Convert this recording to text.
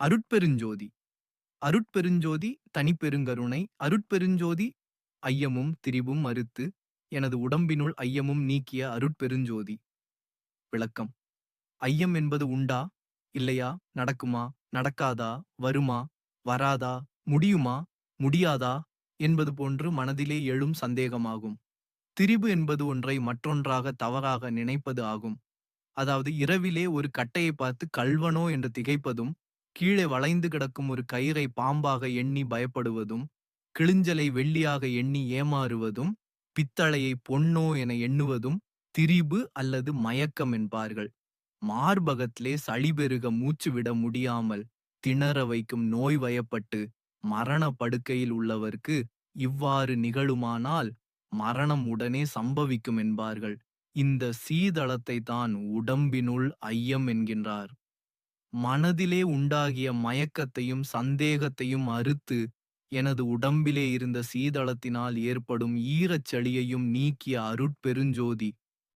அருட்பெருஞ்சோதி. அருட்பெருஞ்சோதி தனிப்பெருங்கருணை அருட்பெருஞ்சோதி ஐயமும் திரிபும் மறுத்து எனது உடம்பினுள் ஐயமும் நீக்கிய அருட்பெருஞ்சோதி. விளக்கம். ஐயம் என்பது உண்டா? இல்லையா? நடக்குமா? நடக்காதா? வருமா? வராதா? முடியுமா? முடியாதா? என்பது போன்று மனதிலே எழும் சந்தேகமாகும். திரிபு என்பது ஒன்றை மற்றொன்றாக தவறாக நினைப்பது ஆகும். அதாவது இரவிலே ஒரு கட்டையை பார்த்து கல்வனோ என்று திகைப்பதும் கீழே வளைந்து கிடக்கும் ஒரு கயிறை பாம்பாக எண்ணி பயப்படுவதும் கிளிஞ்சலை வெள்ளியாக எண்ணி ஏமாறுவதும் பித்தளையை பொன்னோ என எண்ணுவதும் திரிபு அல்லது மயக்கம் என்பார்கள். மார்பகத்திலே சளிபெருக மூச்சு விட முடியாமல் திணற வைக்கும் நோய் வயப்பட்டு மரண படுக்கையில் உள்ளவர்க்கு இவ்வாறு நிகழுமானால் மரணம் உடனே சம்பவிக்கும் என்பார்கள். இந்த சீதளத்தை தான் உடம்பினுள் ஐயம் என்கின்றார். மனதிலே உண்டாகிய மயக்கத்தையும் சந்தேகத்தையும் அறுத்து எனது உடம்பிலே இருந்த சீதளத்தினால் ஏற்படும் ஈரச்சளியையும் நீக்கிய அருட்பெருஞ்சோதி